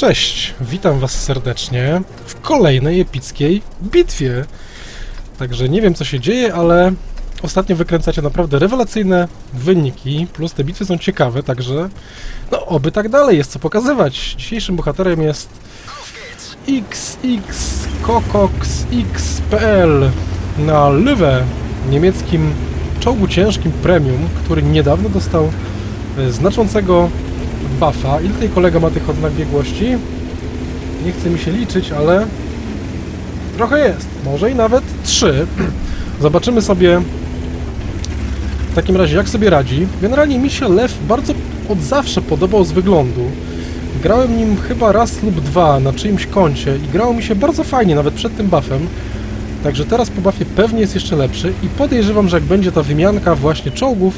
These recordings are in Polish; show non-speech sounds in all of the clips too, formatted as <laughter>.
Cześć, witam was serdecznie w kolejnej epickiej bitwie. Także nie wiem co się dzieje, ale ostatnio wykręcacie naprawdę rewelacyjne wyniki, plus te bitwy są ciekawe, także no oby tak dalej, jest co pokazywać. Dzisiejszym bohaterem jest XX Kokox XPL na Lüwe, niemieckim czołgu ciężkim premium, który niedawno dostał e, znaczącego buffa. Ile tutaj kolega ma tych odznak biegłości? Nie chce mi się liczyć, ale trochę jest. Może i nawet trzy. Zobaczymy sobie w takim razie, jak sobie radzi. Generalnie mi się lew bardzo od zawsze podobał z wyglądu. Grałem nim chyba raz lub dwa na czyimś koncie i grało mi się bardzo fajnie, nawet przed tym buffem. Także teraz po buffie pewnie jest jeszcze lepszy i podejrzewam, że jak będzie ta wymianka właśnie czołgów,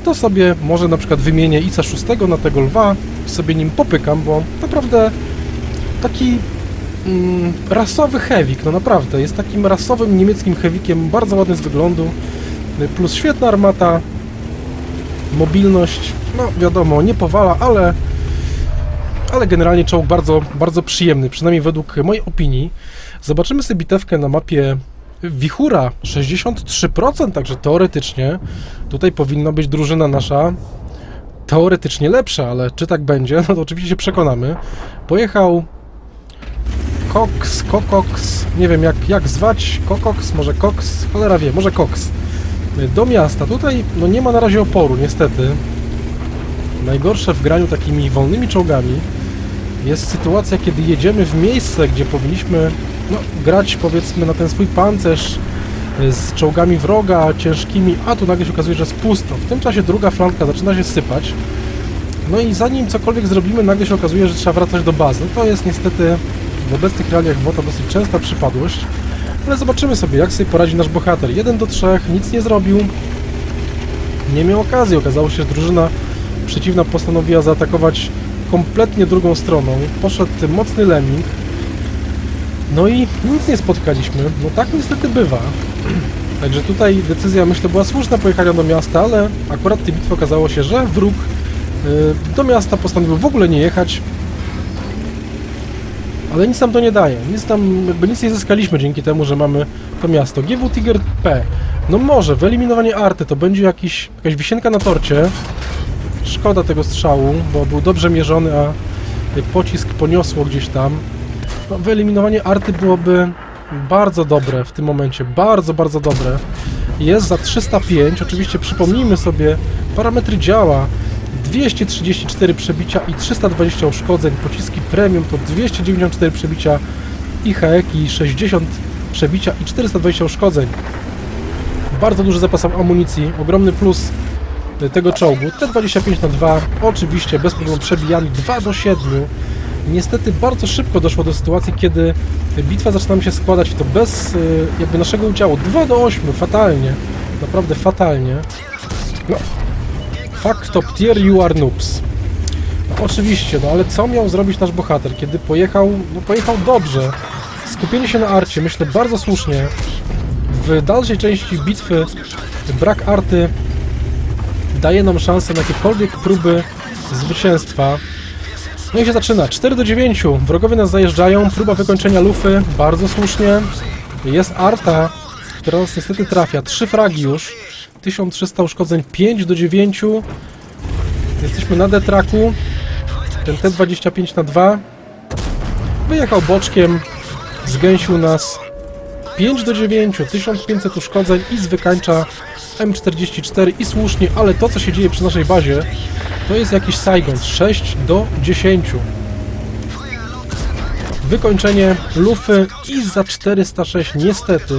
to sobie może na przykład wymienię ICA 6 na tego lwa i sobie nim popykam, bo naprawdę taki mm, rasowy hewik, no naprawdę, jest takim rasowym niemieckim hewikiem, bardzo ładny z wyglądu, plus świetna armata, mobilność, no wiadomo, nie powala, ale ale generalnie czołg bardzo, bardzo przyjemny, przynajmniej według mojej opinii. Zobaczymy sobie bitewkę na mapie Wichura 63%, także teoretycznie tutaj powinna być drużyna nasza teoretycznie lepsza, ale czy tak będzie, no to oczywiście się przekonamy. Pojechał Cox, Cocox, nie wiem jak, jak zwać, Cocox, może Cox, cholera wie, może Cox. Do miasta, tutaj no nie ma na razie oporu niestety. Najgorsze w graniu takimi wolnymi czołgami jest sytuacja, kiedy jedziemy w miejsce, gdzie powinniśmy no, grać powiedzmy na ten swój pancerz y, z czołgami wroga ciężkimi, a tu nagle się okazuje, że jest pusto. W tym czasie druga flanka zaczyna się sypać. No i zanim cokolwiek zrobimy, nagle się okazuje, że trzeba wracać do bazy. To jest niestety w obecnych realiach WOTA dosyć częsta przypadłość. Ale zobaczymy sobie, jak sobie poradzi nasz bohater. 1 do 3, nic nie zrobił. Nie miał okazji. Okazało się, że drużyna przeciwna postanowiła zaatakować kompletnie drugą stroną. Poszedł mocny lemming. No i nic nie spotkaliśmy. No tak niestety bywa. <clears throat> Także tutaj decyzja, myślę, była słuszna pojechania do miasta, ale akurat tej bitwie okazało się, że wróg y, do miasta postanowił w ogóle nie jechać. Ale nic nam to nie daje. Nic tam, jakby nic nie zyskaliśmy dzięki temu, że mamy to miasto. GW Tiger P. No może, wyeliminowanie arty to będzie jakiś, jakaś wisienka na torcie. Szkoda tego strzału, bo był dobrze mierzony, a pocisk poniosło gdzieś tam. No, wyeliminowanie arty byłoby bardzo dobre w tym momencie. Bardzo, bardzo dobre. Jest za 305. Oczywiście przypomnijmy sobie, parametry działa. 234 przebicia i 320 uszkodzeń. Pociski premium to 294 przebicia i hek i 60 przebicia i 420 uszkodzeń. Bardzo duży zapas amunicji, ogromny plus tego czołgu. T25 na 2, oczywiście bez problemu przebijany 2 do 7. Niestety bardzo szybko doszło do sytuacji, kiedy bitwa zaczyna się składać i to bez y, jakby naszego udziału. 2 do 8, fatalnie. Naprawdę fatalnie. No. Fuck top you are noobs. No, oczywiście, no ale co miał zrobić nasz bohater, kiedy pojechał, no pojechał dobrze. Skupienie się na arcie, myślę bardzo słusznie. W dalszej części bitwy brak arty daje nam szansę na jakiekolwiek próby zwycięstwa. No i się zaczyna. 4 do 9. Wrogowie nas zajeżdżają. Próba wykończenia lufy. Bardzo słusznie. Jest Arta, która nas niestety trafia. 3 fragi już. 1300 uszkodzeń. 5 do 9. Jesteśmy na detraku. Ten T25 na 2. Wyjechał boczkiem. Zgęsił nas. 5 do 9. 1500 uszkodzeń i z wykańcza M44 i słusznie, ale to co się dzieje przy naszej bazie to jest jakiś Saigon 6 do 10 wykończenie lufy i za 406 niestety.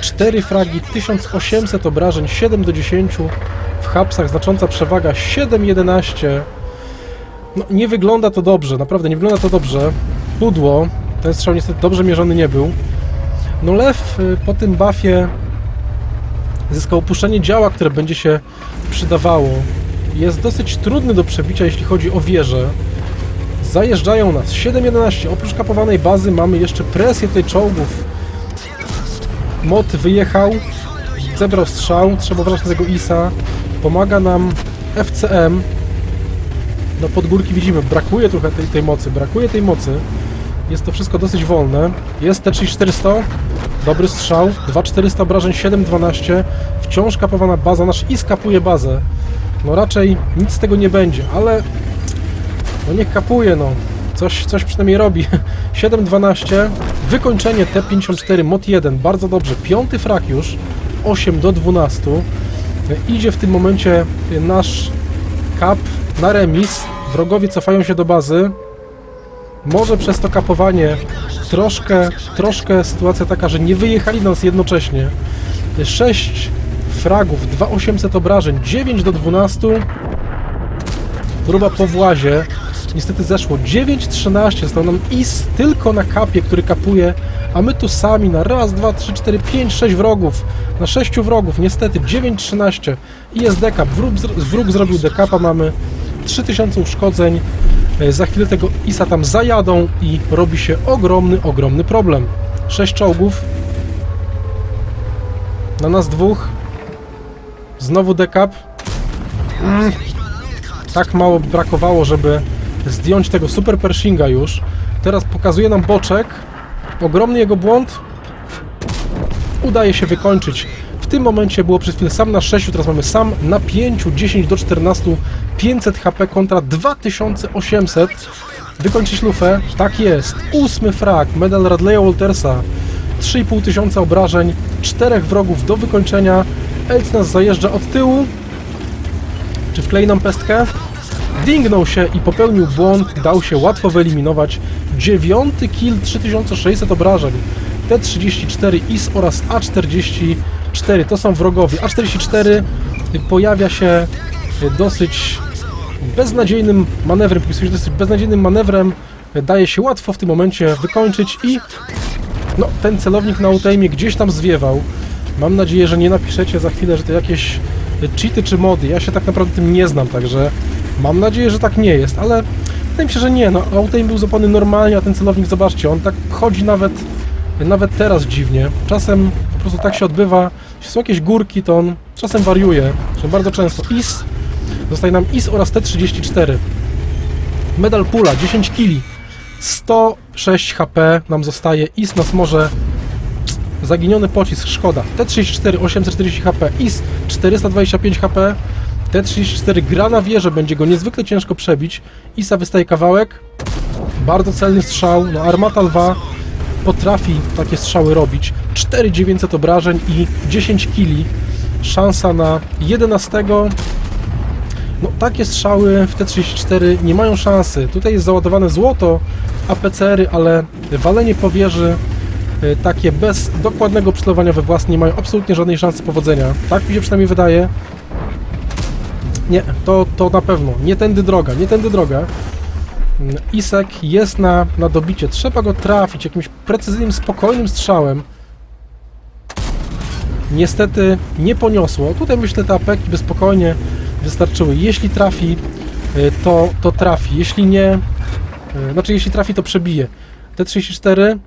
4 fragi, 1800 obrażeń 7 do 10 w hapsach znacząca przewaga 7-11 no, nie wygląda to dobrze, naprawdę nie wygląda to dobrze. Pudło, ten strzał niestety dobrze mierzony nie był. No lew y, po tym buffie zyskał opuszczenie działa, które będzie się przydawało. Jest dosyć trudny do przebicia, jeśli chodzi o wieżę. Zajeżdżają nas 7-11. Oprócz kapowanej bazy mamy jeszcze presję tej czołgów. Mot wyjechał, zebrał strzał, trzeba uważać na tego ISA. Pomaga nam FCM. No pod górki widzimy, brakuje trochę tej, tej mocy, brakuje tej mocy. Jest to wszystko dosyć wolne. Jest T-3400, dobry strzał, 2400 obrażeń, 712. Wciąż kapowana baza, nasz i skapuje bazę. No raczej nic z tego nie będzie, ale no niech kapuje, no. Coś, coś przynajmniej robi. <laughs> 7-12, wykończenie T-54, mod 1, bardzo dobrze. Piąty frak już, 8 do 12. Idzie w tym momencie nasz kap na remis. Wrogowie cofają się do bazy. Może przez to kapowanie troszkę, troszkę sytuacja taka, że nie wyjechali nas jednocześnie. 6 fragów, 2800 obrażeń, 9 do 12. Próba po włazie. Niestety zeszło 9-13, został nam IS tylko na kapie, który kapuje, a my tu sami na raz, dwa, trzy, cztery, pięć, sześć wrogów, na sześciu wrogów, niestety 9-13 i jest dekap, wróg, wróg zrobił dekapa, mamy 3000 uszkodzeń, E, za chwilę tego ISA tam zajadą i robi się ogromny, ogromny problem. 6 czołgów, na nas dwóch, znowu dekap, Mm. tak mało brakowało, żeby zdjąć tego super Pershinga już. Teraz pokazuje nam boczek. Ogromny jego błąd. Udaje się wykończyć. W tym momencie było przez chwilę sam na 6, teraz mamy sam na 5, 10 do 14, 500 HP kontra 2800. Wykończyć lufę. Tak jest. Ósmy frag. Medal Radleya Waltersa. 3,5 tysiąca obrażeń. Czterech wrogów do wykończenia. Elc nas zajeżdża od tyłu. Czy wklei nam pestkę? Dingnął się i popełnił błąd, dał się łatwo wyeliminować. Dziewiąty kill, 3600 obrażeń. T-34 IS oraz A-44 to są wrogowie. A-44 pojawia się dosyć beznadziejnym manewrem, popisuje dosyć beznadziejnym manewrem, daje się łatwo w tym momencie wykończyć i no, ten celownik na Utaimie gdzieś tam zwiewał. Mam nadzieję, że nie napiszecie za chwilę, że to jakieś cheaty czy mody. Ja się tak naprawdę tym nie znam, także mam nadzieję, że tak nie jest, ale wydaje mi się, że nie. No, Autaim był zupełnie normalnie, a ten celownik, zobaczcie, on tak chodzi nawet, nawet teraz dziwnie. Czasem po prostu tak się odbywa. Jeśli są jakieś górki, to on czasem wariuje, że bardzo często. IS, zostaje nam IS oraz T-34. Medal pula, 10 kili. 106 HP nam zostaje. IS nas może Zaginiony pocisk, szkoda. T-34, 840 HP, IS 425 HP. T-34 gra na wieżę, będzie go niezwykle ciężko przebić. ISA wystaje kawałek. Bardzo celny strzał. No, Armata Lwa potrafi takie strzały robić. 4900 obrażeń i 10 kili. Szansa na 11. No, takie strzały w T-34 nie mają szansy. Tutaj jest załadowane złoto, APCR-y, ale walenie po wieży y, takie bez dokładnego przycelowania we własne nie mają absolutnie żadnej szansy powodzenia. Tak mi się przynajmniej wydaje. Nie, to, to na pewno. Nie tędy droga, nie tędy droga. Mm, Isek jest na, na dobicie. Trzeba go trafić jakimś precyzyjnym, spokojnym strzałem. Niestety nie poniosło. Tutaj myślę te apeki by spokojnie wystarczyły. Jeśli trafi, y, to, to trafi. Jeśli nie, y, znaczy jeśli trafi, to przebije. T34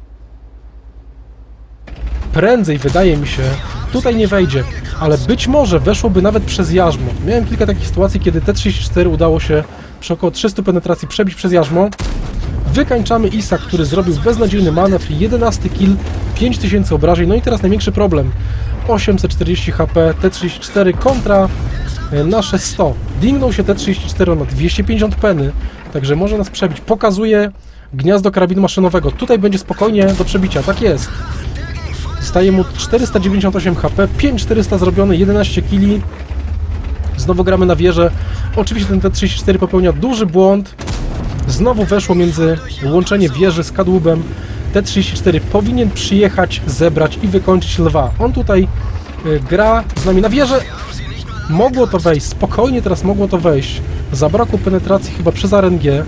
prędzej, wydaje mi się, tutaj nie wejdzie, ale być może weszłoby nawet przez jarzmo. Miałem kilka takich sytuacji, kiedy T34 udało się przy około 300 penetracji przebić przez jarzmo. Wykańczamy Isa, który zrobił beznadziejny manewr, 11 kill, 5000 obrażeń, no i teraz największy problem. 840 HP, T34 kontra e, nasze 100. Dingnął się T34 na 250 peny, także może nas przebić. Pokazuje gniazdo karabinu maszynowego. Tutaj będzie spokojnie do przebicia, tak jest. Staje mu 498 HP, 5400 zrobione, 11 kili. Znowu gramy na wieżę. Oczywiście ten T34 popełnia duży błąd. Znowu weszło między łączenie wieży z kadłubem. T34 powinien przyjechać, zebrać i wykończyć lwa. On tutaj y, gra z nami na wieżę. Mogło to wejść, spokojnie teraz mogło to wejść. Zabrakło penetracji chyba przez RNG.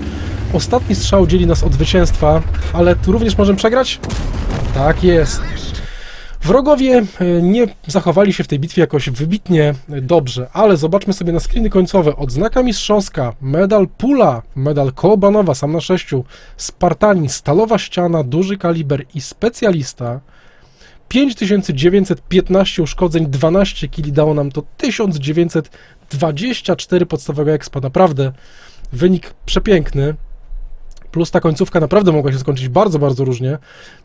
Ostatni strzał dzieli nas od zwycięstwa, ale tu również możemy przegrać? Tak jest. Wrogowie e, nie zachowali się w tej bitwie jakoś wybitnie dobrze, ale zobaczmy sobie na screeny końcowe. Odznaka mistrzowska, medal Pula, medal Kołbanowa, sam na sześciu, Spartanin, Stalowa Ściana, Duży Kaliber i Specjalista. 5915 uszkodzeń, 12 kili dało nam to 1924 podstawowego expa. Naprawdę wynik przepiękny. Plus ta końcówka naprawdę mogła się skończyć bardzo, bardzo różnie.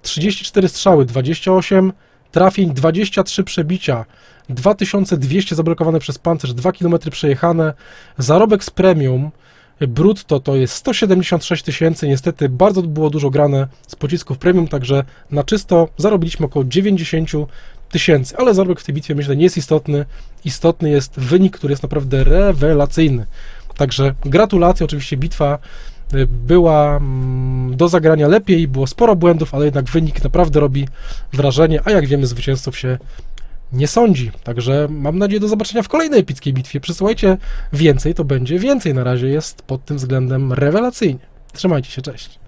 34 strzały, 28 trafień, 23 przebicia, 2200 zablokowane przez pancerz, 2 km przejechane, zarobek z premium brutto to jest 176 tysięcy. Niestety bardzo było dużo grane z pocisków premium, także na czysto zarobiliśmy około 90 tysięcy, ale zarobek w tej bitwie myślę nie jest istotny. Istotny jest wynik, który jest naprawdę rewelacyjny. Także gratulacje, oczywiście bitwa była mm, do zagrania lepiej, było sporo błędów, ale jednak wynik naprawdę robi wrażenie, a jak wiemy zwycięzców się nie sądzi. Także mam nadzieję do zobaczenia w kolejnej epickiej bitwie. Przysyłajcie więcej, to będzie więcej. Na razie jest pod tym względem rewelacyjnie. Trzymajcie się, cześć.